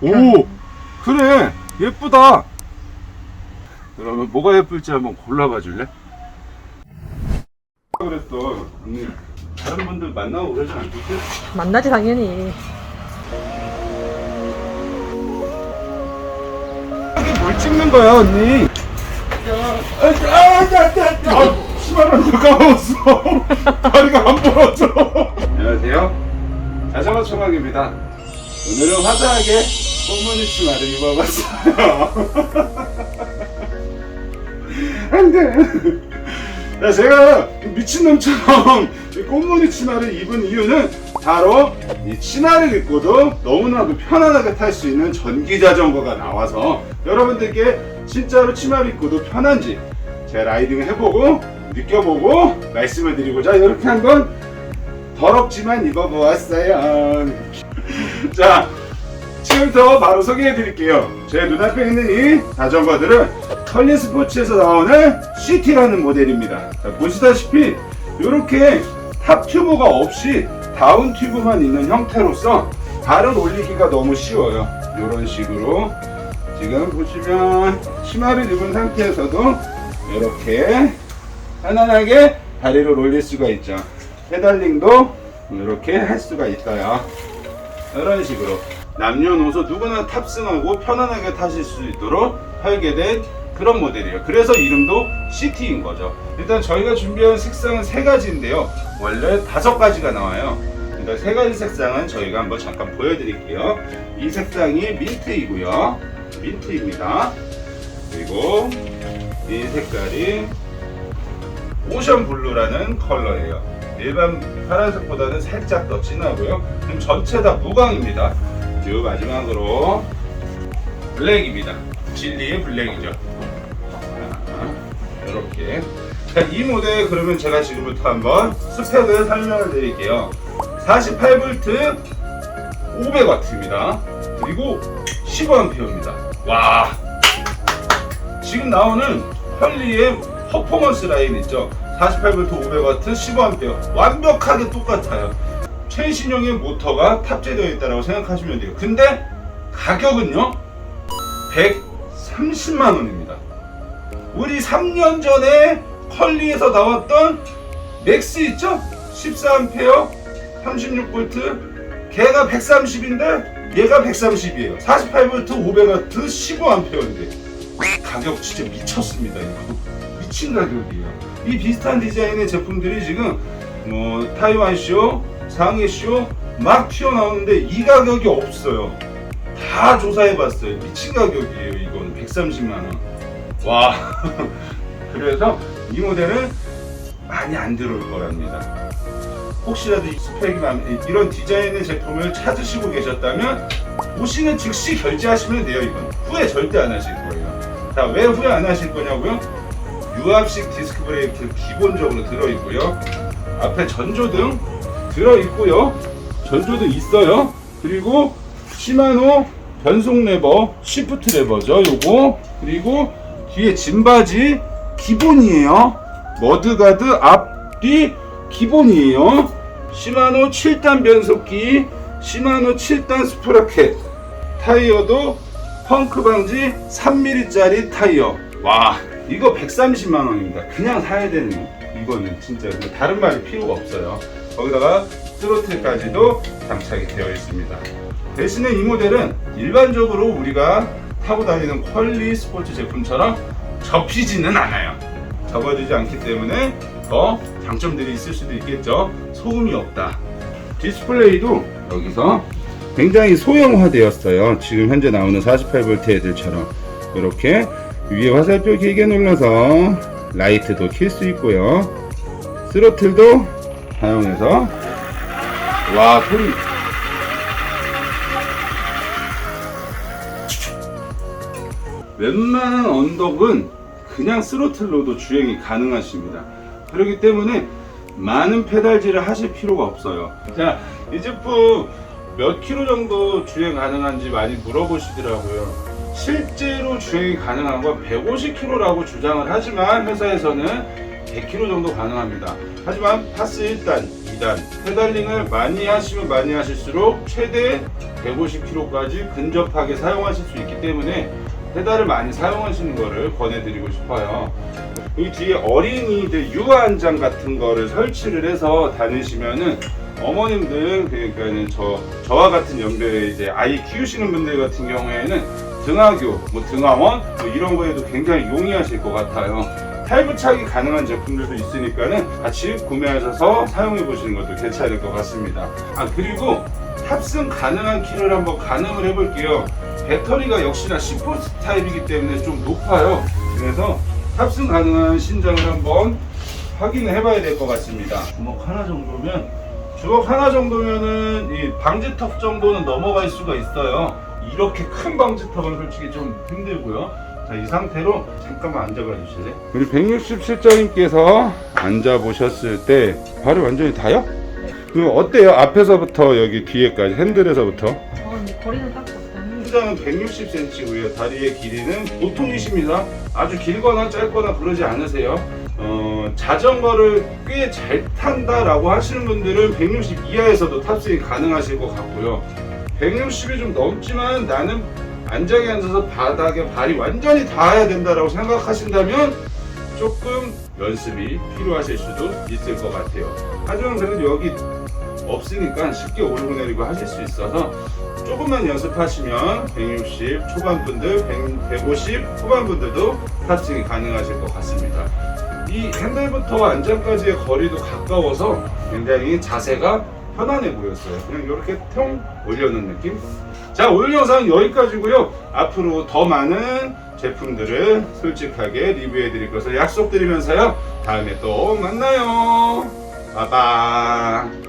오 그래. 예쁘다. 그러면 뭐가 예쁠지 한번 골라봐 줄래? 그랬어 언니 다른 분들 만나고 그러지 않겠지? 만나지 당연히. 이게 뭘 찍는 거야 언니? 아아아아아 치마를 까먹었어? 다리가 안 벌어져. 안녕하세요. 자전거 청각입니다 오늘은 화사하게 꽃무늬 치마를 입어봤어요 안 돼 야, 제가 미친놈처럼 이 꽃무늬 치마를 입은 이유는 바로 이 치마를 입고도 너무나도 편안하게 탈 수 있는 전기 자전거가 나와서 여러분들께 진짜로 치마를 입고도 편한지 제가 라이딩 해보고 느껴보고 말씀을 드리고자 이렇게 한번 더럽지만 입어보았어요. 자, 지금부터 바로 소개해 드릴게요. 제 눈앞에 있는 이 자전거들은 컬리 스포츠에서 나오는 CT라는 모델입니다. 자, 보시다시피 이렇게 탑 튜브가 없이 다운 튜브만 있는 형태로서 발을 올리기가 너무 쉬워요. 이런 식으로 지금 보시면 치마를 입은 상태에서도 이렇게 편안하게 다리를 올릴 수가 있죠. 페달링도 이렇게 할 수가 있어요. 이런 식으로 남녀노소 누구나 탑승하고 편안하게 타실 수 있도록 설계된 그런 모델이에요. 그래서 이름도 CT인 거죠. 일단 저희가 준비한 색상은 세 가지인데요. 원래 다섯 가지가 나와요. 일단 세 가지 색상은 저희가 한번 잠깐 보여드릴게요. 이 색상이 민트이고요. 민트입니다. 그리고 이 색깔이 오션 블루라는 컬러예요. 일반 파란색보다는 살짝 더 진하고요. 그럼 전체 다 무광입니다. 그리고 마지막으로 블랙입니다. 진리의 블랙이죠. 이렇게. 자, 이 모델 그러면 제가 지금부터 한번 스펙을 설명을 드릴게요. 48V 500W입니다. 그리고 15A입니다. 와, 지금 나오는 헐리의 퍼포먼스 라인 있죠 48V 500W 15A 완벽하게 똑같아요. 최신형의 모터가 탑재되어 있다고 생각하시면 돼요. 근데 가격은요? 130만원입니다. 우리 3년 전에 컬리에서 나왔던 맥스 있죠? 14A 36V 걔가 130인데 얘가 130이에요. 48V 500W 15A인데. 가격 진짜 미쳤습니다 이거. 미친 가격이에요 이 비슷한 디자인의 제품들이 지금 뭐 타이완 쇼, 상해 쇼 막 튀어나오는데 이 가격이 없어요. 다 조사해봤어요. 미친 가격이에요 이건. 130만 원. 와. 그래서 이 모델은 많이 안 들어올 거랍니다. 혹시라도 이 스펙이 맘 이런 디자인의 제품을 찾으시고 계셨다면 오시는 즉시 결제하시면 돼요 이건. 후회 절대 안 하실 거예요. 자 왜 후회 안 하실 거냐고요 유압식 디스크 브레이크 기본적으로 들어있고요. 앞에 전조등 들어있고요. 전조등 있어요. 그리고 시마노 변속 레버 시프트 레버죠 요거. 그리고 뒤에 짐바지 기본이에요. 머드가드 앞뒤 기본이에요. 시마노 7단 변속기 시마노 7단 스프라켓 타이어도 펑크 방지 3mm짜리 타이어. 와 이거 130만 원입니다. 그냥 사야 되는 이거는 진짜 뭐 다른 말이 필요가 없어요. 거기다가 스로틀까지도 장착이 되어 있습니다. 대신에 이 모델은 일반적으로 우리가 타고 다니는 퀄리 스포츠 제품처럼 접히지는 않아요. 접어지지 않기 때문에 더 장점들이 있을 수도 있겠죠. 소음이 없다. 디스플레이도 여기서 굉장히 소형화되었어요. 지금 현재 나오는 48V 애들처럼. 이렇게 위에 화살표 길게 눌러서 라이트도 킬 수 있고요. 스로틀도 사용해서 와 소리 웬만한 언덕은 그냥 스로틀로도 주행이 가능하십니다. 그렇기 때문에 많은 페달질을 하실 필요가 없어요. 자, 이 제품 몇 킬로 정도 주행 가능한지 많이 물어보시더라고요. 실제로 주행이 가능한 건 150km라고 주장을 하지만 회사에서는 100km 정도 가능합니다. 하지만 파스 1단, 2단 페달링을 많이 하시면 많이 하실수록 최대 150km까지 근접하게 사용하실 수 있기 때문에 페달을 많이 사용하시는 거를 권해드리고 싶어요. 이 뒤에 어린이들 유아안장 같은 거를 설치를 해서 다니시면은 어머님들 그러니까는 저 저와 같은 연배의 이제 아이 키우시는 분들 같은 경우에는 등하교, 뭐 등하원 뭐 이런 거에도 굉장히 용이하실 것 같아요. 탈부착이 가능한 제품들도 있으니까는 같이 구매하셔서 사용해 보시는 것도 괜찮을 것 같습니다. 아 그리고 탑승 가능한 키를 한번 가늠을 해볼게요. 배터리가 역시나 10V 타입이기 때문에 좀 높아요. 그래서 탑승 가능한 신장을 한번 확인을 해봐야 될 것 같습니다. 주먹 하나 정도면 주먹 하나 정도면은 이 방지턱 정도는 넘어갈 수가 있어요. 이렇게 큰 방지턱은 솔직히 좀 힘들고요. 자, 이 상태로 잠깐만 앉아봐 주실래? 우리 167장님께서 앉아 보셨을 때 발이 완전히 닿아요? 그럼 어때요? 앞에서부터 여기 뒤에까지 핸들에서부터? 어, 근데 거리는 딱 적당히. 신장은 160cm고요. 다리의 길이는 보통이십니다. 아주 길거나 짧거나 그러지 않으세요. 어, 자전거를 꽤 잘 탄다라고 하시는 분들은 160 이하에서도 탑승이 가능하실 것 같고요. 160이 좀 넘지만 나는 안장에 앉아서 바닥에 발이 완전히 닿아야 된다라고 생각하신다면 조금 연습이 필요하실 수도 있을 것 같아요. 하지만 그래도 여기 없으니까 쉽게 오르고 내리고 하실 수 있어서 조금만 연습하시면 160 초반분들, 100, 150 후반분들도 탑승이 가능하실 것 같습니다. 이 핸들부터 안장까지의 거리도 가까워서 굉장히 자세가 편안해 보였어요. 그냥 이렇게 통 올려놓은 느낌? 자, 오늘 영상은 여기까지고요. 앞으로 더 많은 제품들을 솔직하게 리뷰해 드릴 것을 약속드리면서요. 다음에 또 만나요. 빠빠.